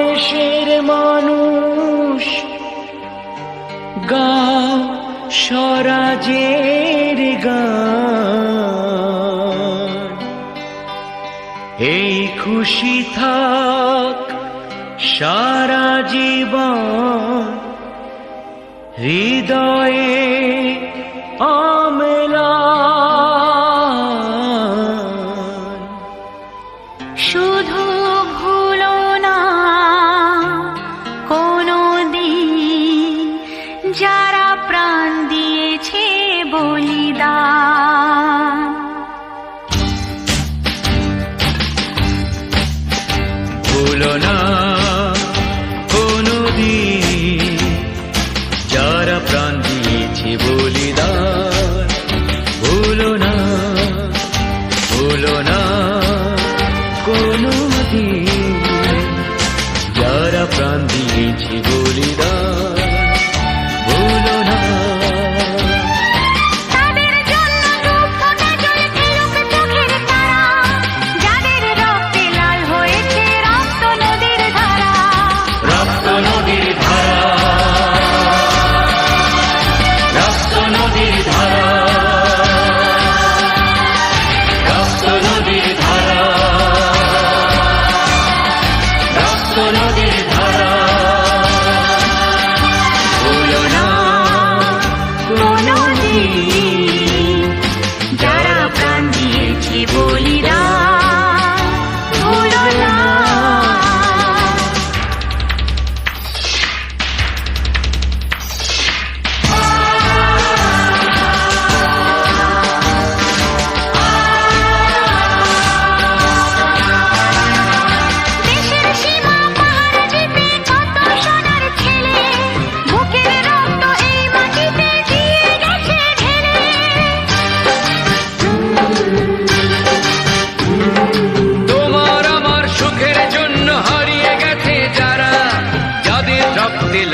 দেশের মানুষ গা স্বরাজের গান এই খুশি থাক সারা জীবন হৃদয়ে অমেলান শুধু ভুলো না কোনো দিন যারা প্রাণ দিয়েছে বলিদান। ভুলো না, কোনদিন যারা প্রাণ দিয়েছে বলিদান। কোনদিন যারা প্রাণ দিয়েছে বলিদান। রক্ত নদীর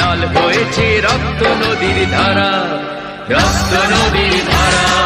লাল হয়েছে রক্ত নদীর ধারা রক্ত নদীর ধারা।